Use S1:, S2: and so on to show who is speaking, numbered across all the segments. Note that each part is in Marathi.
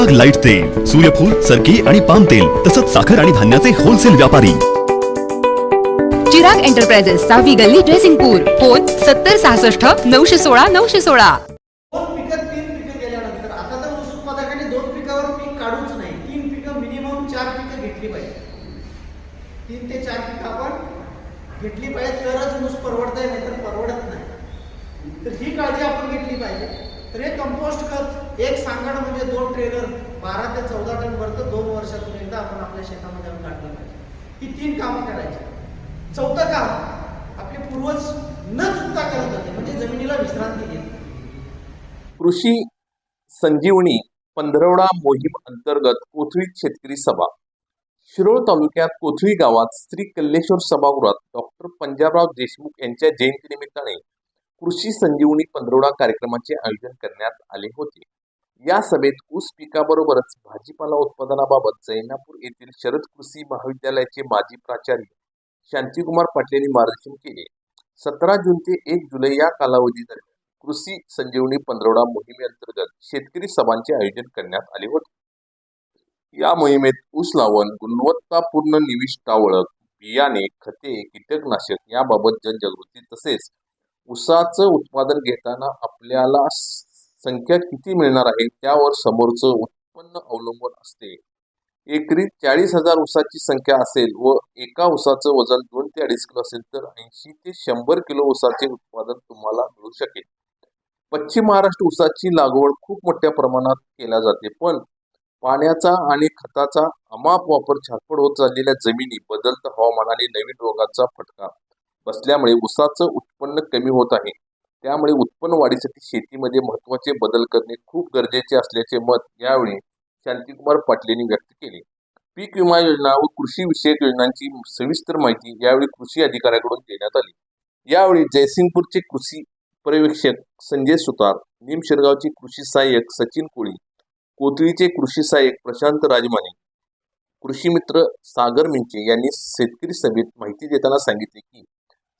S1: जग लाइट तेल सूर्यफूल सरकी आणि पाम तेल तसंच साखर आणि धान्याचे होलसेल व्यापारी.
S2: चिराग एंटरप्राइजेस सहावी गल्ली ड्रेसिंगपूर फोन सत्तर सहासष्ट नऊशे सोळा नऊशे सोळा.
S3: दोन पिकं तीन पिकं गेल्यानंतर आता तर ऊस उत्पादकाने दोन पिकावर पीक काढूच नाही. तीन पिकं मिनिमम चार पिकं घेतली पाहिजे तीन ते चार पिकं आपण घेतली पाहिजे तरच ऊस परवडतंय नाही तर परवडत नाही. तर ही काळजी आपण घेतली पाहिजे. तर हे कंपोस्ट खत एक सांगड म्हणजे दोन ट्रेलर बारा ते चौदा टन भरतं दोन वर्षातून एकदा आपण आपल्या शेतामध्ये आणून काढलं पाहिजे. ही तीन कामं करायची. चौथं काम आपले पूर्वज न चुकता करत होते म्हणजे जमिनीला विश्रांती घेत
S4: कृषी संजीवनी पंधरवडा मोहीम अंतर्गत कोथळी शेतकरी सभा. शिरोळ तालुक्यात कोथळी गावात श्री कल्लेश्वर सभागृहात डॉक्टर पंजाबराव देशमुख यांच्या जयंतीनिमित्ताने कृषी संजीवनी पंधरवडा कार्यक्रमाचे आयोजन करण्यात आले होते. या सभेत ऊस पिकाबरोबरच भाजीपाला उत्पादनाबाबत जैनापूर येथील शरद कृषी महाविद्यालयाचे माजी प्राचार्य शांतीकुमार पाटील यांनी मार्गदर्शन केले. सतरा जून ते एक जुलै या कालावधी दरम्यान कृषी संजीवनी पंधरवडा मोहिमेअंतर्गत शेतकरी सभांचे आयोजन करण्यात आले होते. या मोहिमेत ऊस लावण गुणवत्तापूर्ण निविष्ठा ओळख बियाणे खते कीटकनाशक याबाबत जनजागृती तसेच ऊसाचं उत्पादन घेताना आपल्याला संख्या किती मिळणार आहे त्यावर समोरचं उत्पन्न अवलंबून असते. एकरी चाळीस हजार ऊसाची संख्या असेल व एका ऊसाचं वजन दोन ते अडीच किलो असेल तर ऐंशी ते शंभर किलो ऊसाचे उत्पादन तुम्हाला मिळू शकेल. पश्चिम महाराष्ट्र ऊसाची लागवड खूप मोठ्या प्रमाणात केल्या जाते पण पाण्याचा आणि खताचा अमाप वापर छापड होत चाललेल्या जमिनी बदलत हवामान आणि नवीन रोगाचा फटका बसल्यामुळे ऊसाचं उत्पन्न कमी होत आहे. त्यामुळे उत्पन्न वाढीसाठी शेतीमध्ये महत्त्वाचे बदल करणे खूप गरजेचे असल्याचे मत यावेळी शांतिकुमार पाटील यांनी व्यक्त केले. पीक विमा योजना व कृषी विषयक योजनांची सविस्तर माहिती यावेळी कृषी अधिकाऱ्याकडून देण्यात आली. यावेळी जयसिंगपूरचे कृषी पर्यवेक्षक संजय सुतार निमशिरगावचे कृषी सहाय्यक सचिन कोळी कोथळीचे कृषी सहाय्यक प्रशांत राजमाने कृषी मित्र सागर मिंचे यांनी शेतकरी सभेत माहिती देताना सांगितले की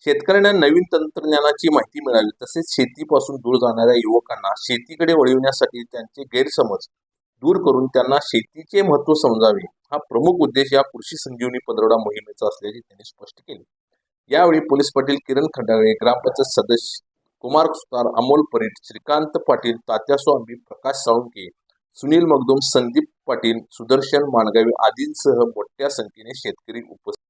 S4: शेतकऱ्यांना नवीन तंत्रज्ञानाची माहिती मिळावी तसेच शेतीपासून दूर जाणाऱ्या युवकांना शेतीकडे वळविण्यासाठी त्यांचे गैरसमज दूर करून त्यांना शेतीचे महत्त्व समजावे हा प्रमुख उद्देश या कृषी संजीवनी पंधरवडा मोहिमेचा असल्याचे त्यांनी स्पष्ट केले. यावेळी पोलीस पाटील किरण खंडाळे ग्रामपंचायत सदस्य कुमार सुतार अमोल परीट श्रीकांत पाटील तात्या स्वामी प्रकाश साळुंके सुनील मगदुम संदीप पाटील सुदर्शन माणगावे आदींसह मोठ्या संख्येने शेतकरी उपस्थित